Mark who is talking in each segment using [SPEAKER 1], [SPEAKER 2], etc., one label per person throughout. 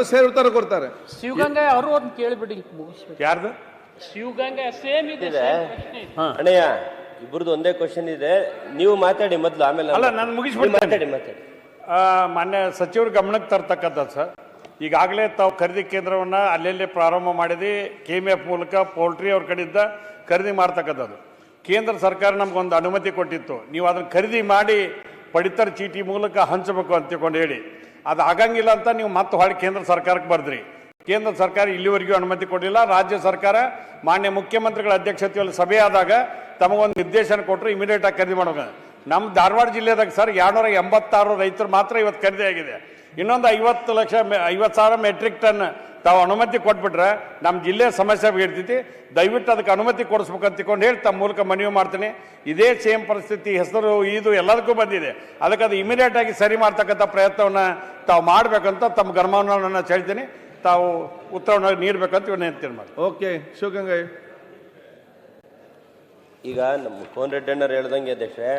[SPEAKER 1] ಎರಡು ಸೇರಿ ಉತ್ತರ ಕೊಡ್ತಾರೆ.
[SPEAKER 2] ಶಿವಗಂಗಾ ಅವರು ಒಂದು ಕೇಳಿಬಿಡಿ.
[SPEAKER 3] ಯಾರ್ದು?
[SPEAKER 2] ಶಿವಗಂಗಾ ಸೇಮ್ ಇದೆ same ಪ್ರಶ್ನೆ ಇದೆ.
[SPEAKER 4] ಅಣ್ಣಯ್ಯ ಇಬ್ಬರದ್ದು ಒಂದೇ ಕ್ವಶನ್ ಇದೆ. ನೀವು ಮಾತಾಡಿ ಮೊದಲು ಆಮೇಲೆ
[SPEAKER 3] ಅಲ್ಲ
[SPEAKER 4] ನಾನು-
[SPEAKER 3] ಮುಗಿಸ್ಬಿಟ್ಟು
[SPEAKER 4] ಮಾತಾಡಿ ಮಾತಾಡಿ.
[SPEAKER 3] ಆ, ಮಾನ್ಯ ಸಚಿವರ ಗಮನಕ್ಕೆ ತರ್ತಕ್ಕಂಥದ್ದು ಸರ್. ಈಗಾಗಲೇ ತಾವು ಖರೀದಿ ಕೇಂದ್ರವನ್ನ ಅಲ್ಲೆಲ್ಲೇ ಪ್ರಾರಂಭ ಮಾಡಿದಿ ಕೆ ಎಂ ಎಫ್ ಮೂಲಕ ಪೋಲ್ಟ್ರಿ ಅವ್ರ ಕಡೆಯಿಂದ ಖರೀದಿ ಮಾಡ್ತಕ್ಕಂಥದ್ದು. ಕೇಂದ್ರ ಸರ್ಕಾರ ನಮ್ಗೊಂದು ಅನುಮತಿ ಕೊಟ್ಟಿತ್ತು. ನೀವು ಅದನ್ನ ಖರೀದಿ ಮಾಡಿ ಪಡಿತರ ಚೀಟಿ ಮೂಲಕ ಹಂಚಬೇಕು ಅಂತ ತಿಳ್ಕೊಂಡು ಹೇಳಿ. ಅದು ಆಗಂಗಿಲ್ಲ ಅಂತ ನೀವು ಮತ್ತೆ ಹೊಳ್ಳಿ ಕೇಂದ್ರ ಸರ್ಕಾರಕ್ಕೆ ಬರ್ದ್ರಿ. ಕೇಂದ್ರ ಸರ್ಕಾರ ಇಲ್ಲಿವರೆಗೂ ಅನುಮತಿ ಕೊಡಲಿಲ್ಲ. ರಾಜ್ಯ ಸರ್ಕಾರ ಮಾನ್ಯ ಮುಖ್ಯಮಂತ್ರಿಗಳ ಅಧ್ಯಕ್ಷತೆಯಲ್ಲಿ ಸಭೆ ಆದಾಗ ತಮಗೊಂದು ನಿರ್ದೇಶನ ಕೊಟ್ಟರು ಇಮಿಡಿಯೇಟ್ ಆಗಿ ಖರೀದಿ ಮಾಡೋಣ ನಮ್ಮ ಧಾರವಾಡ ಜಿಲ್ಲೆದಾಗ ಸರ್ ಎರಡ್ನೂರ ಎಂಬತ್ತಾರು ರೈತರು ಮಾತ್ರ ಇವತ್ತು ಖರೀದಿ ಆಗಿದೆ ಇನ್ನೊಂದು ಐವತ್ತು ಲಕ್ಷ, ಐವತ್ತು ಸಾವಿರ ಮೆಟ್ರಿಕ್ ಟನ್ ತಾವು ಅನುಮತಿ ಕೊಟ್ಬಿಟ್ರೆ ನಮ್ಮ ಜಿಲ್ಲೆ ಸಮಸ್ಯೆ ಇರ್ತೈತಿ ದಯವಿಟ್ಟು ಅದಕ್ಕೆ ಅನುಮತಿ ಕೊಡಿಸ್ಬೇಕಂತ ತಿಳ್ಕೊಂಡು ಹೇಳಿ ತಮ್ಮ ಮೂಲಕ ಮನವಿ ಮಾಡ್ತೀನಿ. ಇದೇ ಸೇಮ್ ಪರಿಸ್ಥಿತಿ ಹೆಸರು ಇದು ಎಲ್ಲದಕ್ಕೂ ಬಂದಿದೆ. ಅದಕ್ಕೆ ಅದು ಇಮಿಡಿಯೇಟ್ ಆಗಿ ಸರಿ ಮಾಡ್ತಕ್ಕಂಥ ಪ್ರಯತ್ನವನ್ನು ತಾವು ಮಾಡಬೇಕಂತ ತಮ್ಮ ಗಮನವನ್ನು ನಾನು ಹೇಳ್ತೀನಿ. ತಾವು ಉತ್ತರವನ್ನು ನೀಡಬೇಕಂತ ವಿನಂತಿ ಮಾಡಿ.
[SPEAKER 1] ಓಕೆ ಶಿವಗಂಗೈ
[SPEAKER 4] ಈಗ ನಮ್ಮ ಕೋನ್ ರೆಡ್ಡಿ ಅಣ್ಣರು ಹೇಳ್ದಂಗೆ ಅಧ್ಯಕ್ಷೆ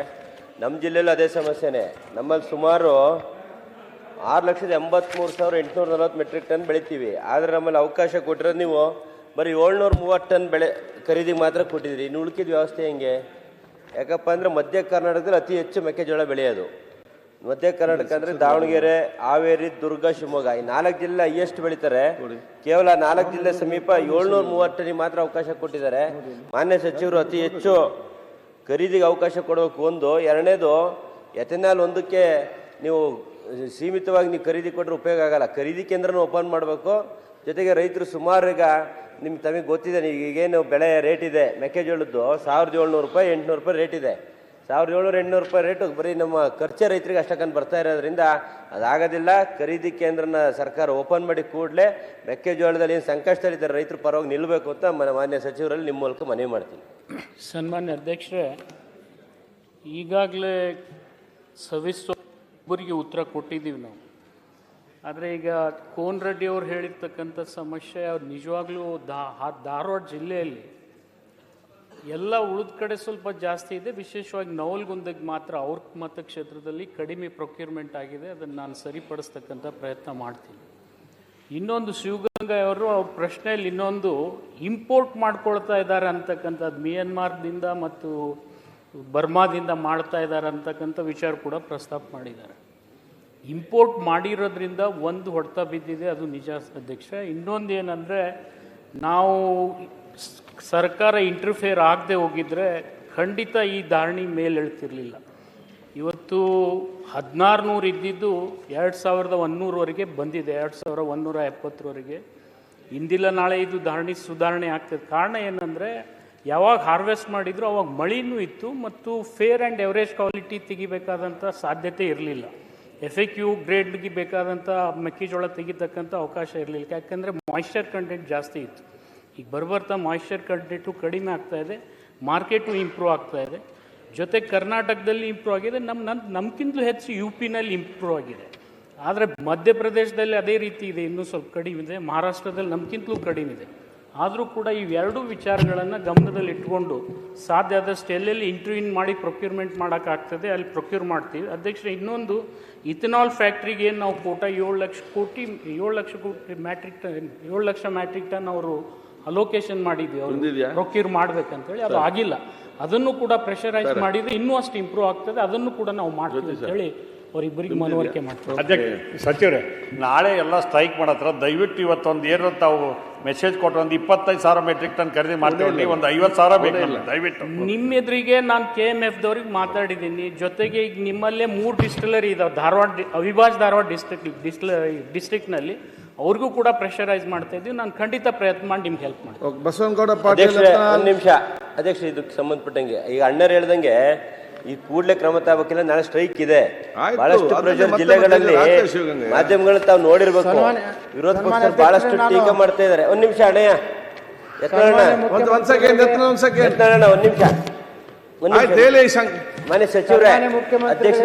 [SPEAKER 4] ನಮ್ಮ ಜಿಲ್ಲೆಯಲ್ಲಿ ಅದೇ ಸಮಸ್ಯೆನೇ. ನಮ್ಮಲ್ಲಿ ಸುಮಾರು ಆರು ಲಕ್ಷದ ಎಂಬತ್ಮೂರು ಸಾವಿರ ಎಂಟುನೂರ ನಲವತ್ತು ಮೆಟ್ರಿಕ್ ಟನ್ ಬೆಳಿತೀವಿ. ಆದರೆ ನಮ್ಮಲ್ಲಿ ಅವಕಾಶ ಕೊಟ್ಟಿರೋದು ನೀವು ಬರೀ ಏಳ್ನೂರ ಮೂವತ್ತು ಟನ್ ಬೆಳೆ ಖರೀದಿಗೆ ಮಾತ್ರ ಕೊಟ್ಟಿದ್ದೀರಿ. ಇನ್ನು ಉಳ್ಕಿದ ವ್ಯವಸ್ಥೆ ಹೆಂಗೆ? ಯಾಕಪ್ಪ ಅಂದರೆ ಮಧ್ಯ ಕರ್ನಾಟಕದಲ್ಲಿ ಅತಿ ಹೆಚ್ಚು ಮೆಕ್ಕೆಜೋಳ ಬೆಳೆಯೋದು. ಮಧ್ಯ ಕರ್ನಾಟಕ ಅಂದರೆ ದಾವಣಗೆರೆ ಹಾವೇರಿ ದುರ್ಗ ಶಿವಮೊಗ್ಗ. ಈ ನಾಲ್ಕು ಜಿಲ್ಲೆ ಹೈಯೆಸ್ಟ್ ಬೆಳೀತಾರೆ. ಕೇವಲ ನಾಲ್ಕು ಜಿಲ್ಲೆ ಸಮೀಪ ಏಳ್ನೂರ ಮೂವತ್ತು ಟನ್ನಿಗೆ ಮಾತ್ರ ಅವಕಾಶ ಕೊಟ್ಟಿದ್ದಾರೆ. ಮಾನ್ಯ ಸಚಿವರು ಅತಿ ಹೆಚ್ಚು ಖರೀದಿಗೆ ಅವಕಾಶ ಕೊಡಬೇಕು. ಒಂದು ಎರಡನೇದು ಎಥೆನಾಲ್ ಒಂದಕ್ಕೆ ನೀವು ಸೀಮಿತವಾಗಿ ನೀವು ಖರೀದಿ ಕೊಟ್ಟರೆ ಉಪಯೋಗ ಆಗಲ್ಲ. ಖರೀದಿ ಕೇಂದ್ರನ ಓಪನ್ ಮಾಡಬೇಕು. ಜೊತೆಗೆ ರೈತರು ಸುಮಾರು ಈಗ ನಿಮ್ಗೆ ತಮಗೆ ಗೊತ್ತಿದೆ, ನೀವು ಈಗೇನು ಬೆಳೆ ರೇಟ್ ಇದೆ. ಮೆಕ್ಕೆಜೋಳದ್ದು ಸಾವಿರದ ಏಳ್ನೂರು ರೂಪಾಯಿ, ಎಂಟುನೂರು ರೂಪಾಯಿ ರೇಟ್ ಇದೆ. ಸಾವಿರದ ಏಳ್ನೂರು, ಎಂಟುನೂರು ರೂಪಾಯಿ ರೇಟು ಬರೀ ನಮ್ಮ ಖರ್ಚೆ ರೈತರಿಗೆ ಅಷ್ಟಕ್ಕಂತ ಬರ್ತಾ ಇರೋದ್ರಿಂದ ಅದಾಗೋದಿಲ್ಲ. ಖರೀದಿ ಕೇಂದ್ರನ ಸರ್ಕಾರ ಓಪನ್ ಮಾಡಿ ಕೂಡಲೇ ಮೆಕ್ಕೆಜೋಳದಲ್ಲಿ ಏನು ಸಂಕಷ್ಟದಲ್ಲಿದ್ದಾರೆ ರೈತರು ಪರವಾಗಿ ನಿಲ್ಲಬೇಕು ಅಂತ ಮನ ಮಾನ್ಯ ಸಚಿವರಲ್ಲಿ ನಿಮ್ಮ ಮೂಲಕ ಮನವಿ ಮಾಡ್ತೀನಿ.
[SPEAKER 2] ಸನ್ಮಾನ್ಯ ಅಧ್ಯಕ್ಷರೇ, ಈಗಾಗಲೇ ಸವಿಸ್ವರಿಗೆ ಉತ್ತರ ಕೊಟ್ಟಿದ್ದೀವಿ ನಾವು. ಆದರೆ ಈಗ ಕೋನ್ ರೆಡ್ಡಿ ಅವ್ರು ಹೇಳಿರ್ತಕ್ಕಂಥ ಸಮಸ್ಯೆ ಅವ್ರು ನಿಜವಾಗ್ಲೂ ದಾ ಧಾರವಾಡ ಜಿಲ್ಲೆಯಲ್ಲಿ ಎಲ್ಲ ಉಳಿದ ಕಡೆ ಸ್ವಲ್ಪ ಜಾಸ್ತಿ ಇದೆ. ವಿಶೇಷವಾಗಿ ನವಲ್ಗುಂದಕ್ಕೆ ಮಾತ್ರ ಅವ್ರ ಮತಕ್ಷೇತ್ರದಲ್ಲಿ ಕಡಿಮೆ ಪ್ರೊಕ್ಯೂರ್ಮೆಂಟ್ ಆಗಿದೆ. ಅದನ್ನು ನಾನು ಸರಿಪಡಿಸ್ತಕ್ಕಂಥ ಪ್ರಯತ್ನ ಮಾಡ್ತೀನಿ. ಇನ್ನೊಂದು ಶಿವಗಂಗಾ ಅವರು ಅವ್ರ ಪ್ರಶ್ನೆಯಲ್ಲಿ ಇನ್ನೊಂದು ಇಂಪೋರ್ಟ್ ಮಾಡ್ಕೊಳ್ತಾ ಇದ್ದಾರೆ ಅಂತಕ್ಕಂಥದ್ದು ಮಿಯನ್ಮಾರ್ದಿಂದ ಮತ್ತು ಬರ್ಮಾದಿಂದ ಮಾಡ್ತಾ ಇದ್ದಾರೆ ಅಂತಕ್ಕಂಥ ವಿಚಾರ ಕೂಡ ಪ್ರಸ್ತಾಪ ಮಾಡಿದ್ದಾರೆ. ಇಂಪೋರ್ಟ್ ಮಾಡಿರೋದ್ರಿಂದ ಒಂದು ಹೊಡೆತ ಬಿದ್ದಿದೆ, ಅದು ನಿಜ ಅಧ್ಯಕ್ಷ. ಇನ್ನೊಂದು ಏನಂದರೆ, ನಾವು ಸರ್ಕಾರ ಇಂಟರ್ಫೇರ್ ಆಗದೆ ಹೋಗಿದ್ರೆ ಖಂಡಿತ ಈ ಧಾರಣಿ ಮೇಲೆಳ್ತಿರಲಿಲ್ಲ. ಇವತ್ತು ಹದಿನಾರು ನೂರು ಇದ್ದಿದ್ದು ಎರಡು ಸಾವಿರದ ಒಂದೂರವರೆಗೆ ಬಂದಿದೆ, ಎರಡು ಸಾವಿರ ಒಂದೂರ ಎಪ್ಪತ್ತರವರೆಗೆ. ಇಂದಿಲ್ಲ ನಾಳೆ ಇದು ಧಾರಣಿ ಸುಧಾರಣೆ ಆಗ್ತದೆ. ಕಾರಣ ಏನಂದರೆ ಯಾವಾಗ ಹಾರ್ವೆಸ್ಟ್ ಮಾಡಿದ್ರು ಅವಾಗ ಮಳಿನೂ ಇತ್ತು ಮತ್ತು ಫೇರ್ ಆ್ಯಂಡ್ ಎವರೇಜ್ ಕ್ವಾಲಿಟಿ ತೆಗಿಬೇಕಾದಂಥ ಸಾಧ್ಯತೆ ಇರಲಿಲ್ಲ. ಎಫ್ ಎ ಕ್ಯೂ ಗ್ರೇಡ್ಗೆ ಬೇಕಾದಂಥ ಮೆಕ್ಕೆಜೋಳ ತೆಗಿತಕ್ಕಂಥ ಅವಕಾಶ ಇರಲಿಲ್ಲ. ಯಾಕಂದರೆ ಮಾಯ್ಶ್ಚರ್ ಕಂಟೆಂಟ್ ಜಾಸ್ತಿ ಇತ್ತು. ಈಗ ಬರ್ಬರ್ತಾ ಮಾಯ್ಶ್ಚರ್ ಕಂಟೆಂಟು ಕಡಿಮೆ ಆಗ್ತಾ ಇದೆ ಮಾರ್ಕೆಟು ಇಂಪ್ರೂವ್ ಆಗ್ತಾ ಇದೆ. ಜೊತೆ ಕರ್ನಾಟಕದಲ್ಲಿ ಇಂಪ್ರೂವ್ ಆಗಿದೆ ನಮ್ಮ ನನ್ನ ನಮ್ಗಿಂತಲೂ ಹೆಚ್ಚು ಯು ಪಿನಲ್ಲಿ ಇಂಪ್ರೂವ್ ಆಗಿದೆ. ಆದರೆ ಮಧ್ಯಪ್ರದೇಶದಲ್ಲಿ ಅದೇ ರೀತಿ ಇದೆ, ಇನ್ನೂ ಸ್ವಲ್ಪ ಕಡಿಮೆ ಇದೆ. ಮಹಾರಾಷ್ಟ್ರದಲ್ಲಿ ನಮ್ಗಿಂತಲೂ ಕಡಿಮೆ ಇದೆ. ಆದರೂ ಕೂಡ ಇವೆರಡೂ ವಿಚಾರಗಳನ್ನು ಗಮನದಲ್ಲಿ ಇಟ್ಕೊಂಡು ಸಾಧ್ಯ ಆದಷ್ಟು ಎಲ್ಲೆಲ್ಲಿ ಇಂಟ್ರೂನ್ ಮಾಡಿ ಪ್ರೊಕ್ಯೂರ್ಮೆಂಟ್ ಮಾಡೋಕ್ಕಾಗ್ತದೆ ಅಲ್ಲಿ ಪ್ರೊಕ್ಯೂರ್ ಮಾಡ್ತೀವಿ. ಅಧ್ಯಕ್ಷ ಇನ್ನೊಂದು ಇಥನಾಲ್ ಫ್ಯಾಕ್ಟ್ರಿಗೆ ಏನು ನಾವು ಕೋಟ ಏಳು ಲಕ್ಷ ಕೋಟಿ ಏಳು ಲಕ್ಷ ಕೋಟಿ ಮ್ಯಾಟ್ರಿಕ್ ಟನ್ ಏಳು ಲಕ್ಷ ಮ್ಯಾಟ್ರಿಕ್ ಟನ್ ಅವರು ಅಲೋಕೇಶನ್ ಮಾಡಿದ್ವಿ. ಅವರು? ಪ್ರೊಕ್ಯೂರ್ ಮಾಡ್ಬೇಕಂತೇಳಿ. ಅದು ಆಗಿಲ್ಲ. ಅದನ್ನು ಕೂಡ ಪ್ರೆಷರೈಸ್ ಮಾಡಿದ್ರೆ ಇನ್ನೂ ಅಷ್ಟು ಇಂಪ್ರೂವ್ ಆಗ್ತದೆ. ಅದನ್ನು ಕೂಡ ನಾವು ಮಾಡ್ತೀವಿ ಅಂತ ಹೇಳಿ ಅವರಿಬ್ಬರಿಗೆ ಮನವರಿಕೆ ಮಾಡ್ತಾರೆ
[SPEAKER 3] ಅಧ್ಯಕ್ಷ ಸಚಿವರೇ ನಾಳೆ ಎಲ್ಲ ಸ್ಟ್ರೈಕ್ ಮಾಡತ್ರ ದಯವಿಟ್ಟು ಇವತ್ತೊಂದು ಏನು ತಾವು ಮೆಸೇಜ್ ಕೊಟ್ಟು ಒಂದು ಇಪ್ಪತ್ತೈದು ಸಾವಿರ ಮೆಟ್ರಿಕ್ ಟನ್ ಖರೀದಿ ಮಾಡ್ತೀವಿ ಒಂದು ಐವತ್ತು ಸಾವಿರ ಬೇಕು ದಯವಿಟ್ಟು.
[SPEAKER 2] ನಿಮ್ಮ ಎದುರಿಗೆ ನಾನು ಕೆ ಎಂ ಎಫ್ ದವ್ರಿಗೆ ಮಾತಾಡಿದ್ದೀನಿ. ಜೊತೆಗೆ ಈಗ ನಿಮ್ಮಲ್ಲೇ ಮೂರು ಡಿಸ್ಟಿಲರಿ ಇದಾವೆ ಧಾರವಾಡ ಅವಿಭಾಜ್ ಧಾರವಾಡ ಡಿಸ್ಟ್ರಿಕ್ಟ್ ಡಿಸ್ಟಿಲರಿ ಡಿಸ್ಟ್ರಿಕ್ಟ್ನಲ್ಲಿ ಅವ್ರಿಗೂ ಕೂಡ ಪ್ರೆಷರೈಸ್ ಮಾಡ್ತಾ ಇದ್ದೀವಿ. ನಾನು ಖಂಡಿತ ಪ್ರಯತ್ನ ಮಾಡಿ ನಿಮ್ಗೆ ಹೆಲ್ಪ್
[SPEAKER 1] ಮಾಡಿ ಬಸವನಗೌಡ ಪಾಟೀಲ್
[SPEAKER 4] ಅಧ್ಯಕ್ಷರೇ ಒಂದು ನಿಮಿಷ. ಅಧ್ಯಕ್ಷ ಇದಕ್ಕೆ ಸಂಬಂಧಪಟ್ಟಂಗೆ ಈಗ ಅಣ್ಣರು ಹೇಳ್ದಂಗೆ ಈ ಕೂಡಲೇ ಕ್ರಮ ತಗೋಕಿಲ್ಲ ನಾಳೆ ಸ್ಟ್ರೈಕ್ ಇದೆ. ಬಹಳಷ್ಟು ಪ್ರೆಷರ್ ಜಿಲ್ಲೆಗಳಲ್ಲಿ ಮಾಧ್ಯಮಗಳು ತಾವು ನೋಡಿರ್ಬೇಕು. ವಿರೋಧ ಪಕ್ಷ ಬಹಳಷ್ಟು ಟೀಕೆ ಮಾಡ್ತಾ ಇದಾರೆ ಒಂದ್ ನಿಮಿಷ ಅಣ್ಣಯ್ಯ.
[SPEAKER 1] ಒಂದು
[SPEAKER 4] ನಿಮಿಷ. ಮನೆ ಸಚಿವರೇ ಅಧ್ಯಕ್ಷ